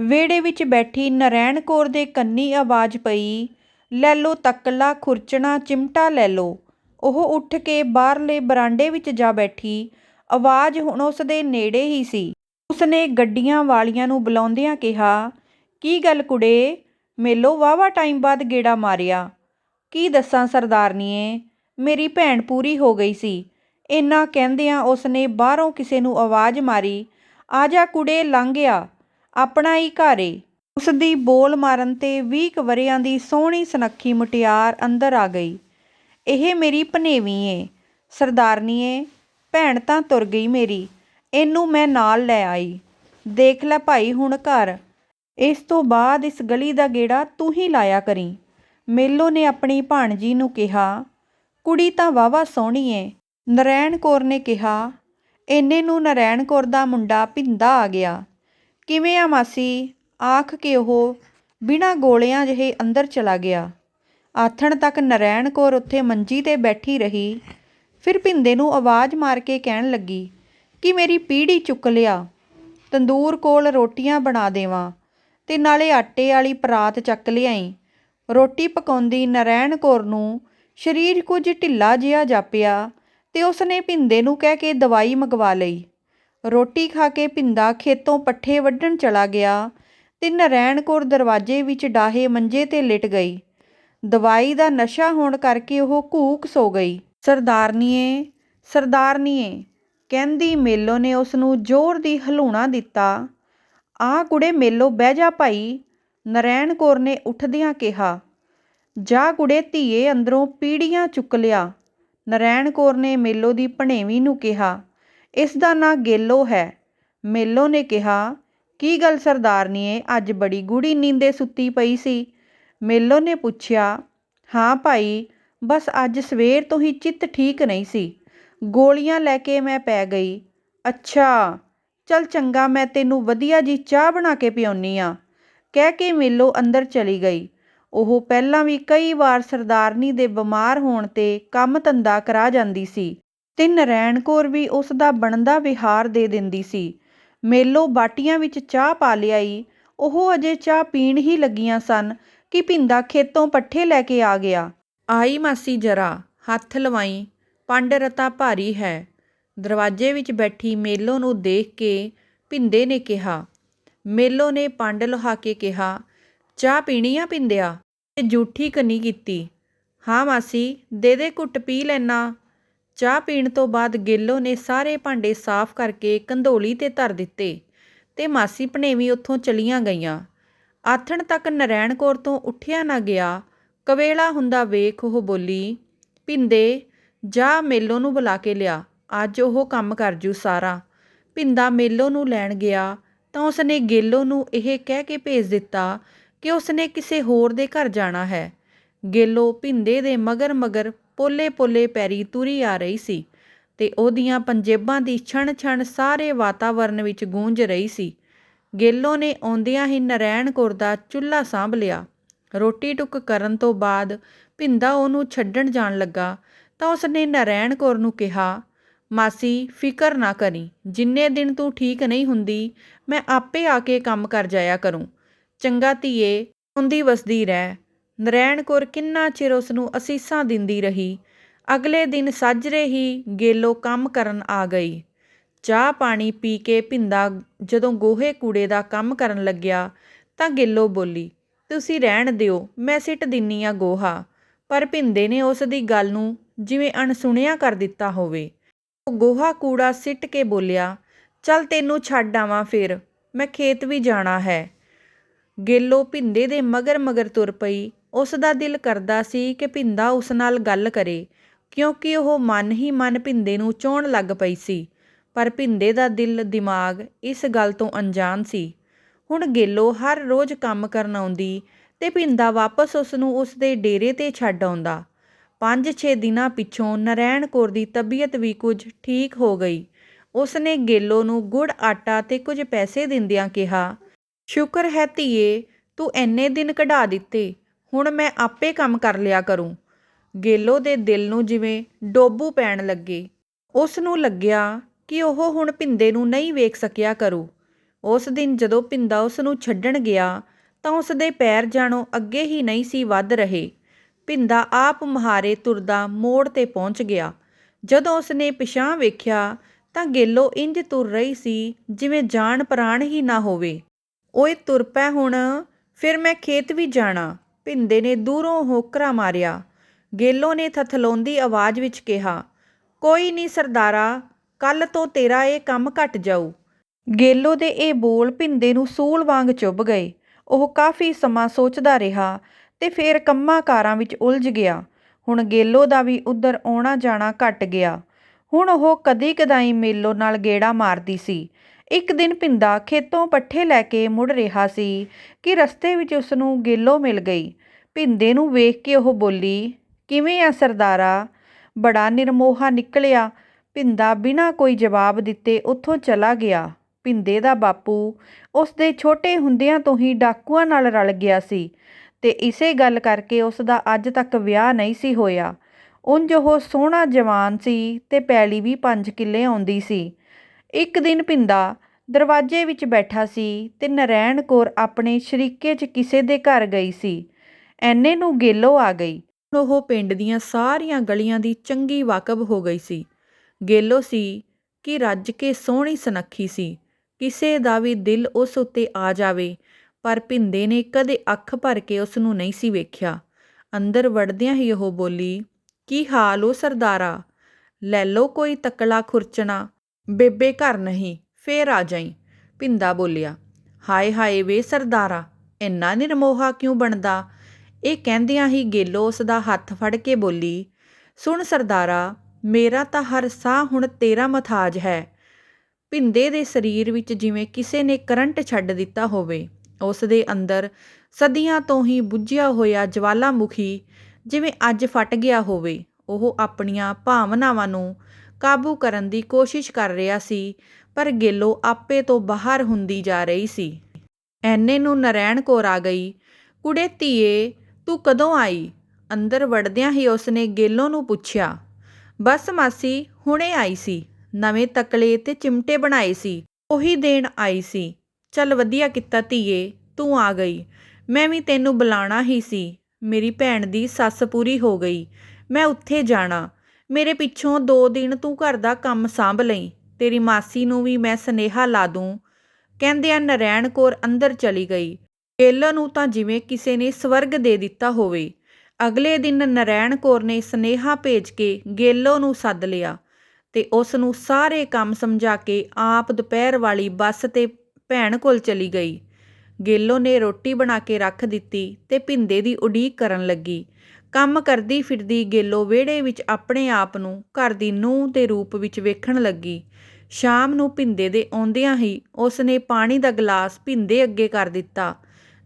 ਵਿਹੜੇ ਵਿੱਚ ਬੈਠੀ ਨਰੈਣ ਕੌਰ ਦੇ ਕੰਨੀ ਆਵਾਜ਼ ਪਈ, "ਲੈ ਲਓ ਤਕਲਾ, ਖੁਰਚਣਾ, ਚਿਮਟਾ ਲੈ ਲਓ।" ਉਹ ਉੱਠ ਕੇ ਬਾਹਰਲੇ ਬਰਾਂਡੇ ਵਿੱਚ ਜਾ ਬੈਠੀ। ਆਵਾਜ਼ ਹੁਣ ਉਸਦੇ ਨੇੜੇ ਹੀ ਸੀ। ਉਸਨੇ ਗੱਡੀਆਂ ਵਾਲਿਆਂ ਨੂੰ ਬੁਲਾਉਂਦਿਆਂ ਕਿਹਾ, "ਕੀ ਗੱਲ ਕੁੜੇ, ਮੇਲੋ ਵਾਹਵਾ ਟਾਈਮ ਬਾਅਦ ਗੇੜਾ ਮਾਰਿਆ?" "ਕੀ ਦੱਸਾਂ ਸਰਦਾਰਨੀਏ, ਮੇਰੀ ਭੈਣ ਪੂਰੀ ਹੋ ਗਈ ਸੀ।" ਇੰਨਾ ਕਹਿੰਦਿਆਂ ਉਸਨੇ ਬਾਹਰੋਂ ਕਿਸੇ ਨੂੰ ਆਵਾਜ਼ ਮਾਰੀ, "ਆ ਜਾ ਕੁੜੇ, ਲੰਘ ਆ, ਆਪਣਾ ਹੀ ਘਰ ਏ।" ਉਸਦੀ ਬੋਲ ਮਾਰਨ 'ਤੇ ਵੀਹ ਕੁ ਵਰ੍ਹਿਆਂ ਦੀ ਸੋਹਣੀ ਸੁਨੱਖੀ ਮੁਟਿਆਰ ਅੰਦਰ ਆ ਗਈ। "ਇਹ ਮੇਰੀ ਭਨੇਵੀਂ ਏ, ਸਰਦਾਰਨੀਏ, ਭੈਣ ਤਾਂ ਤੁਰ ਗਈ ਮੇਰੀ, ਇਹਨੂੰ ਮੈਂ ਨਾਲ ਲੈ ਆਈ। ਦੇਖ ਲੈ ਭਾਈ ਹੁਣ ਘਰ, ਇਸ ਤੋਂ ਬਾਅਦ ਇਸ ਗਲੀ ਦਾ ਗੇੜਾ ਤੂੰ ਹੀ ਲਾਇਆ ਕਰੀਂ।" ਮੇਲੋ ਨੇ ਆਪਣੀ ਭਾਣਜੀ ਨੂੰ ਕਿਹਾ, "ਕੁੜੀ ਤਾਂ ਵਾਹਵਾ ਸੋਹਣੀ ਏ।" ਨਰੈਣ ਕੌਰ ਨੇ ਕਿਹਾ, "ਏਨੇ ਨੂੰ ਨਰੈਣ ਕੌਰ ਦਾ ਮੁੰਡਾ ਭਿੰਦਾ ਆ ਗਿਆ। "ਕਿਵੇਂ ਆ ਮਾਸੀ?" ਆਖ ਕੇ ਉਹ ਬਿਨਾਂ ਗੋਲਿਆਂ ਜਿਹੇ ਅੰਦਰ ਚਲਾ ਗਿਆ। ਆਥਣ ਤੱਕ ਨਰੈਣ ਕੌਰ ਉੱਥੇ ਮੰਜੀ 'ਤੇ ਬੈਠੀ ਰਹੀ। ਫਿਰ ਭਿੰਦੇ ਨੂੰ ਆਵਾਜ਼ ਮਾਰ ਕੇ ਕਹਿਣ ਲੱਗੀ, ਕਿ ਮੇਰੀ ਪੀੜ੍ਹੀ ਚੁੱਕ ਲਿਆ? ਤੰਦੂਰ ਕੋਲ ਰੋਟੀਆਂ ਬਣਾ ਦੇਵਾਂ ਤੇ ਨਾਲੇ ਆਟੇ ਵਾਲੀ ਪਰਾਤ ਚੱਕ ਲਿਆਈ ਰੋਟੀ ਪਕਾਉਂਦੀ ਨਰੈਣ ਕੌਰ ਨੂੰ ਸਰੀਰ ਕੁਝ ਢਿੱਲਾ ਜਿਹਾ ਜਾਪਿਆ ਤੇ ਉਸਨੇ ਭਿੰਦੇ ਨੂੰ ਕਹਿ ਕੇ ਦਵਾਈ ਮੰਗਵਾ ਲਈ। ਰੋਟੀ ਖਾ ਕੇ ਭਿੰਦਾ ਖੇਤੋਂ ਪੱਠੇ ਵੱਢਣ ਚਲਾ ਗਿਆ ਤੇ ਨਰੈਣ ਕੌਰ ਦਰਵਾਜ਼ੇ ਵਿੱਚ ਡਾਹੇ ਮੰਜੇ 'ਤੇ ਲਿਟ ਗਈ। ਦਵਾਈ ਦਾ ਨਸ਼ਾ ਹੋਣ ਕਰਕੇ ਉਹ ਘੂਕ ਸੋ ਗਈ। "ਸਰਦਾਰਨੀਏ, ਸਰਦਾਰਨੀਏ," ਕਹਿੰਦੀ ਮੇਲੋ ਨੇ ਉਸ ਨੂੰ ਜ਼ੋਰ ਦੀ ਹਲੂਣਾ ਦਿੱਤਾ। "ਆ ਕੁੜੇ ਮੇਲੋ, ਬਹਿ ਜਾ ਭਾਈ," ਨਰੈਣ ਕੌਰ ਨੇ ਉੱਠਦਿਆਂ ਕਿਹਾ। "ਜਾ ਕੁੜੇ ਧੀਏ, ਅੰਦਰੋਂ ਪੀੜੀਆਂ ਚੁੱਕ ਲਿਆ," ਨਰੈਣ ਕੌਰ ਨੇ ਮੇਲੋ ਦੀ ਭਣੇਵੀਂ ਨੂੰ ਕਿਹਾ। "ਇਸ ਦਾ ਨਾਂ ਗੇਲੋ ਹੈ," ਮੇਲੋ ਨੇ ਕਿਹਾ। "ਕੀ ਗੱਲ ਸਰਦਾਰਨੀਏ, ਅੱਜ ਬੜੀ ਗੂੜ੍ਹੀ ਨੀਂਦੇ ਸੁੱਤੀ ਪਈ ਸੀ?" ਮੇਲੋ ਨੇ ਪੁੱਛਿਆ। "ਹਾਂ ਭਾਈ, ਬਸ ਅੱਜ ਸਵੇਰ ਤੋਂ ਹੀ ਚਿੱਤ ਠੀਕ ਨਹੀਂ ਸੀ, ਗੋਲੀਆਂ ਲੈ ਕੇ ਮੈਂ ਪੈ ਗਈ।" "ਅੱਛਾ, ਚੱਲ ਚੰਗਾ, ਮੈਂ ਤੈਨੂੰ ਵਧੀਆ ਜੀ ਚਾਹ ਬਣਾ ਕੇ ਪਿਆਉਂਦੀ ਹਾਂ ਕਹਿ ਕੇ ਮੇਲੋ ਅੰਦਰ ਚਲੀ ਗਈ। ਉਹ ਪਹਿਲਾਂ ਵੀ ਕਈ ਵਾਰ ਸਰਦਾਰਨੀ ਦੇ ਬਿਮਾਰ ਹੋਣ 'ਤੇ ਕੰਮ ਧੰਦਾ ਕਰਾ ਜਾਂਦੀ ਸੀ ਅਤੇ ਨਰੈਣ ਕੌਰ ਵੀ ਉਸ ਦਾ ਬਣਦਾ ਵਿਹਾਰ ਦੇ ਦਿੰਦੀ ਸੀ। ਮੇਲੋ ਬਾਟੀਆਂ ਵਿੱਚ ਚਾਹ ਪਾ ਲਿਆਈ। ਉਹ ਅਜੇ ਚਾਹ ਪੀਣ ਹੀ ਲੱਗੀਆਂ ਸਨ ਕਿ ਭਿੰਦਾ ਖੇਤੋਂ ਪੱਠੇ ਲੈ ਕੇ ਆ ਗਿਆ। "ਆਈ ਮਾਸੀ ਜ਼ਰਾ, ਹੱਥ ਲਵਾਈ ਪੰਡ ਰਤਾ ਭਾਰੀ ਹੈ," ਦਰਵਾਜ਼ੇ ਵਿੱਚ ਬੈਠੀ ਮੇਲੋ ਨੂੰ ਦੇਖ ਕੇ ਭਿੰਦੇ ਨੇ ਕਿਹਾ। ਮੇਲੋ ਨੇ ਪੰਡ ਲੁਹਾ ਕੇ ਕਿਹਾ, "ਚਾਹ ਪੀਣੀ ਆ ਭਿੰਦਿਆ?" ਤੇ ਜੂਠੀ ਕਨੀ ਕੀਤੀ। "ਹਾਂ ਮਾਸੀ, ਦੇ ਦੇ ਘੁੱਟ ਪੀ ਲੈਨਾਂ।" ਚਾਹ ਪੀਣ ਤੋਂ ਬਾਅਦ ਗੇਲੋ ਨੇ ਸਾਰੇ ਭਾਂਡੇ ਸਾਫ਼ ਕਰਕੇ ਕੰਧੋਲੀ 'ਤੇ ਧਰ ਦਿੱਤੇ ਤੇ ਮਾਸੀ ਭਣੇਵੀਂ ਉੱਥੋਂ ਚਲੀਆਂ ਗਈਆਂ। ਆਥਣ ਤੱਕ ਨਰੈਣ ਕੌਰ ਤੋਂ ਉੱਠਿਆ ਨਾ ਗਿਆ। ਕਵੇਲਾ ਹੁੰਦਾ ਵੇਖ ਉਹ ਬੋਲੀ, "ਭਿੰਦੇ, ਜਾ ਮੇਲੋ ਨੂੰ ਬੁਲਾ ਕੇ ਲਿਆ, ਅੱਜ ਉਹ ਕੰਮ ਕਰ ਜੂ ਸਾਰਾ।" ਭਿੰਦਾ ਮੇਲੋ ਨੂੰ ਲੈਣ ਗਿਆ ਤਾਂ ਉਸਨੇ ਗੇਲੋ ਨੂੰ ਇਹ ਕਹਿ ਕੇ ਭੇਜ ਦਿੱਤਾ ਕਿ ਉਸਨੇ ਕਿਸੇ ਹੋਰ ਦੇ ਘਰ ਜਾਣਾ ਹੈ। ਗੇਲੋ ਭਿੰਦੇ ਦੇ ਮਗਰ ਮਗਰ ਪੋਲੇ-ਪੋਲੇ ਪੈਰੀ ਤੁਰੀ ਆ ਰਹੀ ਸੀ ਤੇ ਉਹਦੀਆਂ ਪੰਜੇਬਾਂ ਦੀ ਛਣ-ਛਣ ਸਾਰੇ ਵਾਤਾਵਰਨ ਵਿੱਚ ਗੂੰਜ ਰਹੀ ਸੀ। ਗੇਲੋ ਨੇ ਆਉਂਦਿਆਂ ਹੀ ਨਰੈਣ ਕੌਰ ਦਾ ਚੁੱਲ੍ਹਾ ਸਾਂਭ ਲਿਆ। ਰੋਟੀ-ਟੁੱਕ ਕਰਨ ਤੋਂ ਬਾਅਦ ਭਿੰਦਾ ਉਹਨੂੰ ਛੱਡਣ ਜਾਣ ਲੱਗਾ ਤਾਂ ਉਸਨੇ ਨਰੈਣ ਕੌਰ ਨੂੰ ਕਿਹਾ, "ਮਾਸੀ, ਫਿਕਰ ਨਾ ਕਰੀ ਜਿੰਨੇ ਦਿਨ ਤੂੰ ਠੀਕ ਨਹੀਂ ਹੁੰਦੀ, ਮੈਂ ਆਪੇ ਆ ਕੇ ਕੰਮ ਕਰ ਜਾਇਆ ਕਰੂੰ। ਚੰਗਾ ਧੀਏ, ਜਿਊਂਦੀ ਵਸਦੀ ਰਹਿ।" ਨਰੈਣ ਕੌਰ ਕਿੰਨਾ ਚਿਰ ਉਸਨੂੰ ਅਸੀਸਾਂ ਦਿੰਦੀ ਰਹੀ। ਅਗਲੇ ਦਿਨ ਸਾਜਰੇ ਹੀ ਗੇਲੋ ਕੰਮ ਕਰਨ ਆ ਗਈ। ਚਾਹ-ਪਾਣੀ ਪੀ ਕੇ ਭਿੰਦਾ ਜਦੋਂ ਗੋਹੇ-ਕੂੜੇ ਦਾ ਕੰਮ ਕਰਨ ਲੱਗਿਆ ਤਾਂ ਗੇਲੋ ਬੋਲੀ, "ਤੁਸੀਂ ਰਹਿਣ ਦਿਓ, ਮੈਂ ਸਿੱਟ ਦਿੰਨੀ ਆਂ ਗੋਹਾ।" ਪਰ ਭਿੰਦੇ ਨੇ ਉਸ ਦੀ ਗੱਲ ਨੂੰ ਜਿਵੇਂ ਅਣਸੁਣਿਆ ਕਰ ਦਿੱਤਾ ਹੋਵੇ। ਉਹ ਗੋਹਾ-ਕੂੜਾ ਸਿੱਟ ਕੇ ਬੋਲਿਆ, "ਚੱਲ ਤੈਨੂੰ ਛੱਡ ਆਵਾਂ ਫਿਰ ਮੈਂ ਖੇਤ ਵੀ ਜਾਣਾ ਹੈ।" ਗੇਲੋ ਭਿੰਦੇ ਦੇ ਮਗਰ-ਮਗਰ ਤੁਰ ਪਈ। ਉਸ ਦਾ ਦਿਲ ਕਰਦਾ ਸੀ ਕਿ ਭਿੰਦਾ ਉਸ ਨਾਲ ਗੱਲ ਕਰੇ ਕਿਉਂਕਿ ਉਹ ਮਨ ਹੀ ਮਨ ਭਿੰਦੇ ਨੂੰ ਚਾਹੁਣ ਲੱਗ ਪਈ ਸੀ। ਪਰ ਭਿੰਦੇ ਦਾ ਦਿਲ-ਦਿਮਾਗ ਇਸ ਗੱਲ ਤੋਂ ਅਣਜਾਣ ਸੀ। ਹੁਣ ਗੇਲੋ ਹਰ ਰੋਜ਼ ਕੰਮ ਕਰਨ ਆਉਂਦੀ ਤੇ ਭਿੰਦਾ ਵਾਪਸ ਉਸਨੂੰ ਉਸਦੇ ਡੇਰੇ 'ਤੇ ਛੱਡ ਆਉਂਦਾ। ਪੰਜ-ਛੇ ਦਿਨਾਂ ਪਿੱਛੋਂ ਨਰੈਣ ਕੌਰ ਦੀ ਤਬੀਅਤ ਵੀ ਕੁਝ ਠੀਕ ਹੋ ਗਈ। ਉਸਨੇ ਗੇਲੋ ਨੂੰ ਗੁੜ, ਆਟਾ ਤੇ ਕੁਝ ਪੈਸੇ ਦਿੰਦਿਆਂ ਕਿਹਾ, "ਸ਼ੁਕਰ ਹੈ ਧੀਏ, ਤੂੰ ਏਨੇ ਦਿਨ ਕਢਾ ਦਿੱਤੇ, ਹੁਣ ਮੈਂ ਆਪੇ ਕੰਮ ਕਰ ਲਿਆ ਕਰੂੰ।" ਗੇਲੋ ਦੇ ਦਿਲ ਨੂੰ ਜਿਵੇਂ ਡੋਬੂ ਪੈਣ ਲੱਗੇ। ਉਸ ਨੂੰ ਲੱਗਿਆ ਕਿ ਉਹ ਹੁਣ ਭਿੰਦੇ ਨੂੰ ਨਹੀਂ ਵੇਖ ਸਕਿਆ ਕਰੂ। ਉਸ ਦਿਨ ਜਦੋਂ ਪਿੰਦਾ ਉਸ ਨੂੰ ਛੱਡਣ ਗਿਆ, ਤਾਂ ਉਸ ਦੇ ਪੈਰ ਜਾਣੋ ਅੱਗੇ ਹੀ ਨਹੀਂ ਸੀ ਵੱਧ ਰਹੇ ਪਿੰਦਾ ਆਪ ਮਹਾਰੇ ਤੁਰਦਾ ਮੋੜ ਤੇ ਪਹੁੰਚ ਗਿਆ ਜਦੋਂ ਉਸ ਨੇ ਪਿਛਾਂ ਵੇਖਿਆ, ਤਾਂ ਗੇਲੋ ਇੰਜ ਤੁਰ ਰਹੀ ਸੀ ਜਿਵੇਂ ਜਾਨ ਪ੍ਰਾਣ ਹੀ ਨਾ ਹੋਵੇ ਓਏ ਤੁਰ ਪੈ ਹੁਣ, ਫਿਰ ਮੈਂ ਖੇਤ ਵੀ ਜਾਣਾ ਭਿੰਦੇ ਨੇ ਦੂਰੋਂ ਹੋਕਰਾ ਮਾਰਿਆ। ਗੇਲੋ ਨੇ ਥਥਲਾਉਂਦੀ ਆਵਾਜ਼ ਵਿੱਚ ਕਿਹਾ, ਕੋਈ ਨਹੀਂ ਸਰਦਾਰਾ ਕੱਲ ਤੋਂ ਤੇਰਾ ਇਹ ਕੰਮ ਘਟ ਜਾਊ। ਗੇਲੋ ਦੇ ਇਹ ਬੋਲ ਭਿੰਦੇ ਨੂੰ ਸੂਲ ਵਾਂਗ ਚੁੱਭ ਗਏ। ਉਹ ਕਾਫੀ ਸਮਾਂ ਸੋਚਦਾ ਰਿਹਾ ਤੇ ਫਿਰ ਕੰਮਾਂ ਕਾਰਾਂ ਵਿੱਚ ਉਲਝ ਗਿਆ। ਹੁਣ ਗੇਲੋ ਦਾ ਵੀ ਉਧਰ ਆਉਣਾ ਜਾਣਾ ਘਟ ਗਿਆ। ਹੁਣ ਉਹ ਕਦੀ ਕਦਾਈ ਮੇਲੋ ਨਾਲ ਗੇੜਾ ਮਾਰਦੀ ਸੀ। ਇੱਕ ਦਿਨ ਪਿੰਦਾ ਖੇਤੋਂ ਪੱਠੇ ਲੈ ਕੇ ਮੁੜ ਰਿਹਾ ਸੀ ਕਿ ਰਸਤੇ ਵਿੱਚ ਉਸ ਨੂੰ ਗੇਲੋ ਮਿਲ ਗਈ। ਭਿੰਦੇ ਨੂੰ ਵੇਖ ਕੇ ਉਹ ਬੋਲੀ, ਕਿਵੇਂ ਆ ਸਰਦਾਰਾ? ਬੜਾ ਨਿਰਮੋਹਾ ਨਿਕਲਿਆ। ਭਿੰਦਾ ਬਿਨਾਂ ਕੋਈ ਜਵਾਬ ਦਿੱਤੇ ਉੱਥੋਂ ਚਲਾ ਗਿਆ। ਭਿੰਦੇ ਦਾ ਬਾਪੂ ਉਸ ਦੇ ਛੋਟੇ ਹੁੰਦਿਆਂ ਤੋਂ ਹੀ ਡਾਕੂਆਂ ਨਾਲ ਰਲ ਗਿਆ ਸੀ ਤੇ ਇਸੇ ਗੱਲ ਕਰਕੇ ਉਸ ਦਾ ਅੱਜ ਤੱਕ ਵਿਆਹ ਨਹੀਂ ਸੀ ਹੋਇਆ। ਉਂਝ ਉਹ ਸੋਹਣਾ ਜਵਾਨ ਸੀ ਤੇ ਪੈਲੀ ਵੀ 5 ਕਿੱਲੇ ਆਉਂਦੀ ਸੀ। ਇੱਕ ਦਿਨ ਭਿੰਦਾ ਦਰਵਾਜ਼ੇ ਵਿੱਚ ਬੈਠਾ ਸੀ ਅਤੇ ਨਰੈਣ ਕੌਰ ਆਪਣੇ ਸ਼ਰੀਕੇ 'ਚ ਕਿਸੇ ਦੇ ਘਰ ਗਈ ਸੀ। ਐਨੇ ਨੂੰ ਗੇਲੋ ਆ ਗਈ। ਉਹ ਪਿੰਡ ਦੀਆਂ ਸਾਰੀਆਂ ਗਲੀਆਂ ਦੀ ਚੰਗੀ ਵਾਕਬ ਹੋ ਗਈ ਸੀ। ਗੇਲੋ ਸੀ ਕਿ ਰੱਜ ਕੇ ਸੋਹਣੀ ਸੁਨੱਖੀ ਸੀ। ਕਿਸੇ ਦਾ ਵੀ ਦਿਲ ਉਸ ਉੱਤੇ ਆ ਜਾਵੇ, ਪਰ ਭਿੰਦੇ ਨੇ ਕਦੇ ਅੱਖ ਭਰ ਕੇ ਉਸ ਨੂੰ ਨਹੀਂ ਸੀ ਵੇਖਿਆ। ਅੰਦਰ ਵੜਦਿਆਂ ਹੀ ਉਹ ਬੋਲੀ, ਕੀ ਹਾਲ ਉਹ ਸਰਦਾਰਾ? ਲੈ ਲੋ ਕੋਈ ਤਕਲਾ ਖੁਰਚਣਾ। ਬੇਬੇ ਘਰ ਨਹੀਂ, ਫੇਰ ਆ ਜਾਈ। ਭਿੰਦਾ ਬੋਲਿਆ, ਹਾਏ ਹਾਏ ਵੇ ਸਰਦਾਰਾ, ਇੰਨਾ ਨਿਰਮੋਹਾ ਕਿਉਂ ਬਣਦਾ? ਇਹ ਕਹਿੰਦਿਆਂ ਹੀ ਗੇਲੋ ਉਸ ਦਾ ਹੱਥ ਫੜ ਕੇ ਬੋਲੀ, ਸੁਣ ਸਰਦਾਰਾ, ਮੇਰਾ ਤਾਂ ਹਰ ਸਾਹ ਹੁਣ ਤੇਰਾ ਮਥਾਜ ਹੈ। ਭਿੰਦੇ ਦੇ ਸਰੀਰ ਵਿੱਚ ਜਿਵੇਂ ਕਿਸੇ ਨੇ ਕਰੰਟ ਛੱਡ ਦਿੱਤਾ ਹੋਵੇ ਉਸ ਦੇ ਅੰਦਰ ਸਦੀਆਂ ਤੋਂ ਹੀ ਬੁੱਝਿਆ ਹੋਇਆ ਜਵਾਲਾਮੁਖੀ ਜਿਵੇਂ ਅੱਜ ਫਟ ਗਿਆ ਹੋਵੇ, ਉਹ ਆਪਣੀਆਂ ਭਾਵਨਾਵਾਂ ਨੂੰ ਕਾਬੂ ਕਰਨ ਦੀ ਕੋਸ਼ਿਸ਼ ਕਰ ਰਿਹਾ ਸੀ, ਪਰ ਗੇਲੋ ਆਪੇ ਤੋਂ ਬਾਹਰ ਹੁੰਦੀ ਜਾ ਰਹੀ ਸੀ। ਐਨੇ ਨੂੰ ਨਰੈਣ ਕੌਰ ਆ ਗਈ, ਕੁੜੇ ਧੀਏ, ਤੂੰ ਕਦੋਂ ਆਈ? ਅੰਦਰ ਵੜਦਿਆਂ ਹੀ ਉਸਨੇ ਗੇਲੋ ਨੂੰ ਪੁੱਛਿਆ। ਬਸ ਮਾਸੀ, ਹੁਣੇ ਆਈ ਸੀ। ਨਵੇਂ ਤਕਲੇ ਤੇ ਚਿਮਟੇ ਬਣਾਏ ਸੀ, ਉਹੀ ਦੇਣ ਆਈ ਸੀ। ਚੱਲ ਵਧੀਆ ਕੀਤਾ ਧੀਏ, ਤੂੰ ਆ ਗਈ। ਮੈਂ ਵੀ ਤੈਨੂੰ ਬੁਲਾਣਾ ਹੀ ਸੀ। ਮੇਰੀ ਭੈਣ ਦੀ ਸੱਸ ਪੂਰੀ ਹੋ ਗਈ। ਮੈਂ ਉੱਥੇ ਜਾਣਾ। ਮੇਰੇ ਪਿੱਛੋਂ ਦੋ ਦਿਨ ਤੂੰ ਘਰ ਦਾ ਕੰਮ ਸਾਂਭ ਲਈ। ਤੇਰੀ ਮਾਸੀ ਨੂੰ ਵੀ ਮੈਂ ਸਨੇਹਾ ਲਾ ਦੂੰ। ਕਹਿੰਦਿਆਂ ਨਰੈਣ ਕੌਰ ਅੰਦਰ ਚਲੀ ਗਈ। ਗੇਲੋ ਨੂੰ ਤਾਂ ਜਿਵੇਂ ਕਿਸੇ ਨੇ ਸਵਰਗ ਦੇ ਦਿੱਤਾ ਹੋਵੇ। ਅਗਲੇ ਦਿਨ ਨਰੈਣ ਕੌਰ ਨੇ ਸਨੇਹਾ ਭੇਜ ਕੇ ਗੇਲੋ ਨੂੰ ਸੱਦ ਲਿਆ ਤੇ ਉਸ ਨੂੰ ਸਾਰੇ ਕੰਮ ਸਮਝਾ ਕੇ ਆਪ ਦੁਪਹਿਰ ਵਾਲੀ ਬੱਸ ਤੇ ਭੈਣ ਕੋਲ ਚਲੀ ਗਈ। ਗੇਲੋ ਨੇ ਰੋਟੀ ਬਣਾ ਕੇ ਰੱਖ ਦਿੱਤੀ ਤੇ ਭਿੰਦੇ ਦੀ ਉਡੀਕ ਕਰਨ ਲੱਗੀ। ਕੰਮ ਕਰਦੀ ਫਿਰਦੀ ਗੇਲੋ ਵਿਹੜੇ ਵਿੱਚ ਆਪਣੇ ਆਪ ਨੂੰ ਘਰ ਦੀ ਨੂੰਹ ਦੇ ਰੂਪ ਵਿੱਚ ਵੇਖਣ ਲੱਗੀ। ਸ਼ਾਮ ਨੂੰ ਭਿੰਦੇ ਦੇ ਆਉਂਦਿਆਂ ਹੀ ਉਸ ਨੇ ਪਾਣੀ ਦਾ ਗਲਾਸ ਭਿੰਦੇ ਅੱਗੇ ਕਰ ਦਿੱਤਾ।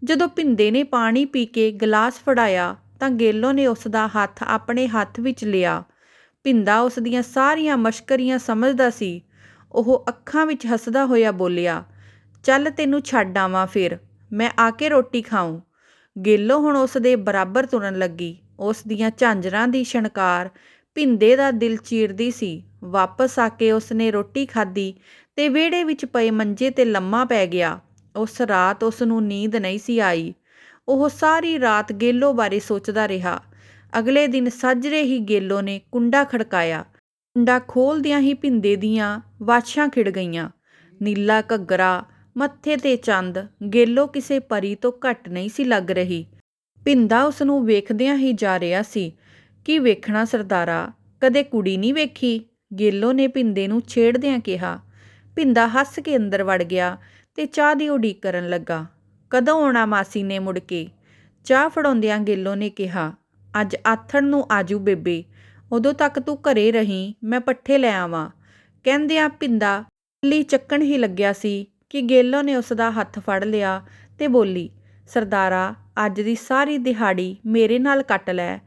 ਜਦੋਂ ਭਿੰਦੇ ਨੇ ਪਾਣੀ ਪੀ ਕੇ ਗਲਾਸ ਫੜਾਇਆ ਤਾਂ ਗੇਲੋ ਨੇ ਉਸ ਦਾ ਹੱਥ ਆਪਣੇ ਹੱਥ ਵਿੱਚ ਲਿਆ। ਭਿੰਦਾ ਉਸ ਦੀਆਂ ਸਾਰੀਆਂ ਮਸ਼ਕਰੀਆਂ ਸਮਝਦਾ ਸੀ। ਉਹ ਅੱਖਾਂ ਵਿੱਚ ਹੱਸਦਾ ਹੋਇਆ ਬੋਲਿਆ, ਚੱਲ ਤੈਨੂੰ ਛੱਡ ਆਵਾਂ ਫਿਰ, ਮੈਂ ਆ ਕੇ ਰੋਟੀ ਖਾਊਂ। ਗੇਲੋ ਹੁਣ ਉਸ ਦੇ ਬਰਾਬਰ ਤੁਰਨ ਲੱਗੀ। ਉਸ ਦੀਆਂ ਝਾਂਜਰਾਂ ਦੀ ਛਣਕਾਰ ਭਿੰਦੇ ਦਾ ਦਿਲ ਚੀਰਦੀ ਸੀ। ਵਾਪਸ ਆ ਕੇ ਉਸ ਨੇ ਰੋਟੀ ਖਾਧੀ ਤੇ ਵਿਹੜੇ ਵਿੱਚ ਪਏ ਮੰਜੇ ਤੇ ਲੰਮਾ ਪੈ ਗਿਆ। ਉਸ ਰਾਤ ਉਸ ਨੂੰ ਨੀਂਦ ਨਹੀਂ ਸੀ ਆਈ। ਉਹ ਸਾਰੀ ਰਾਤ ਗੇਲੋ ਬਾਰੇ ਸੋਚਦਾ ਰਿਹਾ। ਅਗਲੇ ਦਿਨ ਸਾਜਰੇ ਹੀ ਗੇਲੋ ਨੇ ਕੁੰਡਾ ਖੜਕਾਇਆ। ਕੁੰਡਾ ਖੋਲਦਿਆਂ ਹੀ ਭਿੰਦੇ ਦੀਆਂ ਵਾਛਾਂ ਖਿੜ ਗਈਆਂ। ਨੀਲਾ ਘੱਗਰਾ, ਮੱਥੇ ਤੇ ਚੰਦ, ਗੇਲੋ ਕਿਸੇ ਪਰੀ ਤੋਂ ਘੱਟ ਨਹੀਂ ਸੀ ਲੱਗ ਰਹੀ। ਭਿੰਦਾ ਉਸ ਨੂੰ ਵੇਖਦਿਆਂ ਹੀ ਜਾ ਰਿਹਾ ਸੀ ਕੀ ਵੇਖਣਾ ਸਰਦਾਰਾ ਕਦੇ ਕੁੜੀ ਨਹੀਂ ਵੇਖੀ। ਗੇਲੋ ਨੇ ਭਿੰਦੇ ਨੂੰ ਛੇੜਦਿਆਂ ਕਿਹਾ, ਭਿੰਦਾ ਹੱਸ ਕੇ ਅੰਦਰ ਵੜ ਗਿਆ ਤੇ ਚਾਹ ਦੀ ਉਡੀਕ ਕਰਨ ਲੱਗਾ। ਕਦੋਂ ਆਉਣਾ ਮਾਸੀ ਨੇ ਮੁੜ ਕੇ? ਚਾਹ ਫੜਾਉਂਦਿਆਂ ਗੇਲੋ ਨੇ ਕਿਹਾ, ਅੱਜ ਆਥਣ ਨੂੰ ਆਜੂ ਬੇਬੇ। ਉਦੋਂ ਤੱਕ ਤੂੰ ਘਰੇ ਰਹੀਂ, ਮੈਂ ਪੱਠੇ ਲੈ ਆਵਾਂ। ਕਹਿੰਦਿਆਂ ਭਿੰਦਾ ਲੀ ਚੱਕਣ ਹੀ ਲੱਗਿਆ ਸੀ ਕਿ ਗੇਲੋ ਨੇ ਉਸ ਦਾ ਹੱਥ ਫੜ ਲਿਆ ਤੇ ਬੋਲੀ, ਸਰਦਾਰਾ ਅੱਜ ਦੀ ਸਾਰੀ ਦਿਹਾੜੀ ਮੇਰੇ ਨਾਲ ਕੱਟ ਲੈ।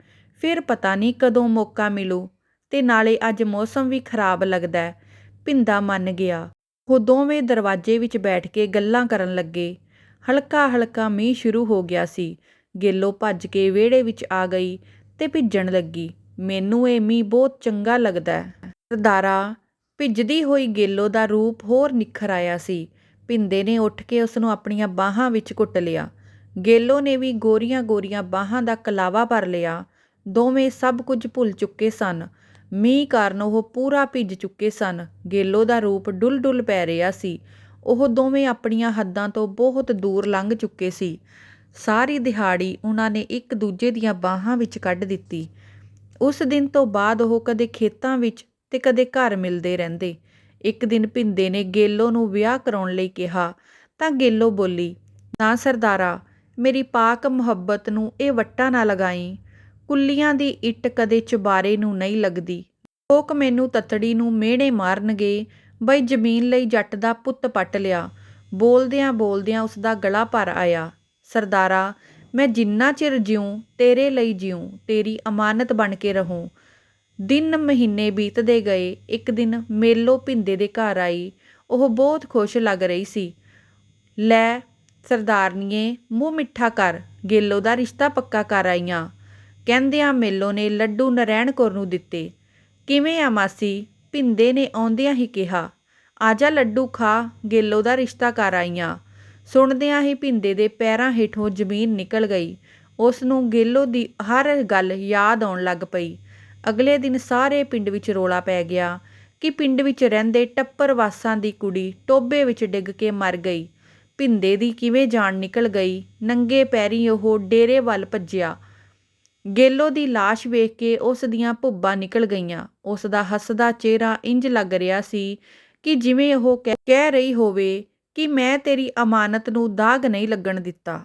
ਫਿਰ ਪਤਾ ਨਹੀਂ ਕਦੋਂ ਮੌਕਾ ਮਿਲੂ ਤੇ ਨਾਲੇ ਅੱਜ ਮੌਸਮ ਵੀ ਖਰਾਬ ਲੱਗਦਾ ਭਿੰਦਾ ਮੰਨ ਗਿਆ। ਉਹ ਦੋਵੇਂ ਦਰਵਾਜ਼ੇ ਵਿੱਚ ਬੈਠ ਕੇ ਗੱਲਾਂ ਕਰਨ ਲੱਗੇ। ਹਲਕਾ ਹਲਕਾ ਮੀਂਹ ਸ਼ੁਰੂ ਹੋ ਗਿਆ ਸੀ। ਗੇਲੋ ਭੱਜ ਕੇ ਵਿਹੜੇ ਵਿੱਚ ਆ ਗਈ ਤੇ ਭਿੱਜਣ ਲੱਗੀ। ਮੈਨੂੰ ਇਹ ਮੀਂਹ ਬਹੁਤ ਚੰਗਾ ਲੱਗਦਾ ਸਰਦਾਰਾ, ਭਿੱਜਦੀ ਹੋਈ ਗੇਲੋ ਦਾ ਰੂਪ ਹੋਰ ਨਿਖਰ ਆਇਆ ਸੀ। ਭਿੰਦੇ ਨੇ ਉੱਠ ਕੇ ਉਸ ਨੂੰ ਆਪਣੀਆਂ ਬਾਹਾਂ ਵਿੱਚ ਘੁੱਟ ਲਿਆ। ਗੇਲੋ ਨੇ ਵੀ ਗੋਰੀਆਂ ਗੋਰੀਆਂ ਬਾਹਾਂ ਦਾ ਕਲਾਵਾ ਭਰ ਲਿਆ। ਦੋਵੇਂ ਸਭ ਕੁਝ ਭੁੱਲ ਚੁੱਕੇ ਸਨ। ਮੀਂਹ ਕਾਰਨ ਉਹ ਪੂਰਾ ਭਿੱਜ ਚੁੱਕੇ ਸਨ। ਗੇਲੋ ਦਾ ਰੂਪ ਡੁੱਲ ਡੁੱਲ ਪੈ ਰਿਹਾ ਸੀ। ਉਹ ਦੋਵੇਂ ਆਪਣੀਆਂ ਹੱਦਾਂ ਤੋਂ ਬਹੁਤ ਦੂਰ ਲੰਘ ਚੁੱਕੇ ਸੀ। ਸਾਰੀ ਦਿਹਾੜੀ ਉਹਨਾਂ ਨੇ ਇੱਕ ਦੂਜੇ ਦੀਆਂ ਬਾਹਾਂ ਵਿੱਚ ਕੱਢ ਦਿੱਤੀ। ਉਸ ਦਿਨ ਤੋਂ ਬਾਅਦ ਉਹ ਕਦੇ ਖੇਤਾਂ ਵਿੱਚ ਤੇ ਕਦੇ ਘਰ ਮਿਲਦੇ ਰਹਿੰਦੇ। ਇੱਕ ਦਿਨ ਭਿੰਦੇ ਨੇ ਗੇਲੋ ਨੂੰ ਵਿਆਹ ਕਰਾਉਣ ਲਈ ਕਿਹਾ, ਤਾਂ ਗੇਲੋ ਬੋਲੀ, ਨਾ ਸਰਦਾਰਾ ਮੇਰੀ ਪਾਕ ਮੁਹੱਬਤ ਨੂੰ ਇਹ ਵੱਟਾ ਨਾ ਲਗਾਈ। ਕੁੱਲੀਆਂ ਦੀ ਇੱਟ ਕਦੇ ਚੁਬਾਰੇ ਨੂੰ ਨਹੀਂ ਲੱਗਦੀ। ਲੋਕ ਮੈਨੂੰ ਤਤੜੀ ਨੂੰ ਮਿਹਣੇ ਮਾਰਨਗੇ। ਬਈ ਜ਼ਮੀਨ ਲਈ ਜੱਟ ਦਾ ਪੁੱਤ ਪੱਟ ਲਿਆ। ਬੋਲਦਿਆਂ ਬੋਲਦਿਆਂ ਉਸ ਦਾ ਗਲਾ ਭਰ ਆਇਆ। ਸਰਦਾਰਾ, ਮੈਂ ਜਿੰਨਾ ਚਿਰ ਜਿਉਂ ਤੇਰੇ ਲਈ ਜਿਉਂ ਤੇਰੀ ਅਮਾਨਤ ਬਣ ਕੇ ਰਹੂੰ। ਦਿਨ ਮਹੀਨੇ ਬੀਤਦੇ ਗਏ। ਇੱਕ ਦਿਨ ਮੇਲੋ ਭਿੰਦੇ ਦੇ ਘਰ ਆਈ। ਉਹ ਬਹੁਤ ਖੁਸ਼ ਲੱਗ ਰਹੀ ਸੀ। ਲੈ ਸਰਦਾਰਨੀਏ, ਮੂੰਹ ਮਿੱਠਾ ਕਰ, ਗੇਲੋ ਦਾ ਰਿਸ਼ਤਾ ਪੱਕਾ ਕਰ ਆਈਆਂ। ਕਹਿੰਦਿਆਂ ਮੇਲੋ ਨੇ ਲੱਡੂ ਨਰੈਣ ਕੌਰ ਨੂੰ ਦਿੱਤੇ। ਕਿਵੇਂ ਆ ਮਾਸੀ? ਭਿੰਦੇ ਨੇ ਆਉਂਦਿਆਂ ਹੀ ਕਿਹਾ ਆਜਾ ਲੱਡੂ ਖਾ, ਗੇਲੋ ਦਾ ਰਿਸ਼ਤਾ ਕਰ ਆਈਆਂ। ਸੁਣਦਿਆਂ ਹੀ ਭਿੰਦੇ ਦੇ ਪੈਰਾਂ ਹੇਠੋਂ ਜ਼ਮੀਨ ਨਿਕਲ ਗਈ। ਉਸ ਨੂੰ ਗੇਲੋ ਦੀ ਹਰ ਗੱਲ ਯਾਦ ਆਉਣ ਲੱਗ ਪਈ। ਅਗਲੇ ਦਿਨ ਸਾਰੇ ਪਿੰਡ ਵਿੱਚ ਰੋਲਾ ਪੈ ਗਿਆ ਕਿ ਪਿੰਡ ਵਿੱਚ ਰਹਿੰਦੇ ਟੱਪਰ ਵਾਸਾਂ ਦੀ ਕੁੜੀ ਟੋਬੇ ਵਿੱਚ ਡਿੱਗ ਕੇ ਮਰ ਗਈ। ਭਿੰਦੇ ਦੀ ਕਿਵੇਂ ਜਾਨ ਨਿਕਲ ਗਈ, ਨੰਗੇ ਪੈਰੀ ਉਹ ਡੇਰੇ ਵੱਲ ਭੱਜਿਆ। ਗੇਲੋ ਦੀ ਲਾਸ਼ ਵੇਖ ਕੇ ਉਸ ਦੀਆਂ ਭੁੱਬਾਂ ਨਿਕਲ ਗਈਆਂ। ਉਸ ਦਾ ਹੱਸਦਾ ਚਿਹਰਾ ਇੰਜ ਲੱਗ ਰਿਹਾ ਸੀ ਕਿ ਜਿਵੇਂ ਉਹ ਕਹਿ ਕਹਿ ਰਹੀ ਹੋਵੇ ਕਿ ਮੈਂ ਤੇਰੀ ਅਮਾਨਤ ਨੂੰ ਦਾਗ ਨਹੀਂ ਲੱਗਣ ਦਿੱਤਾ।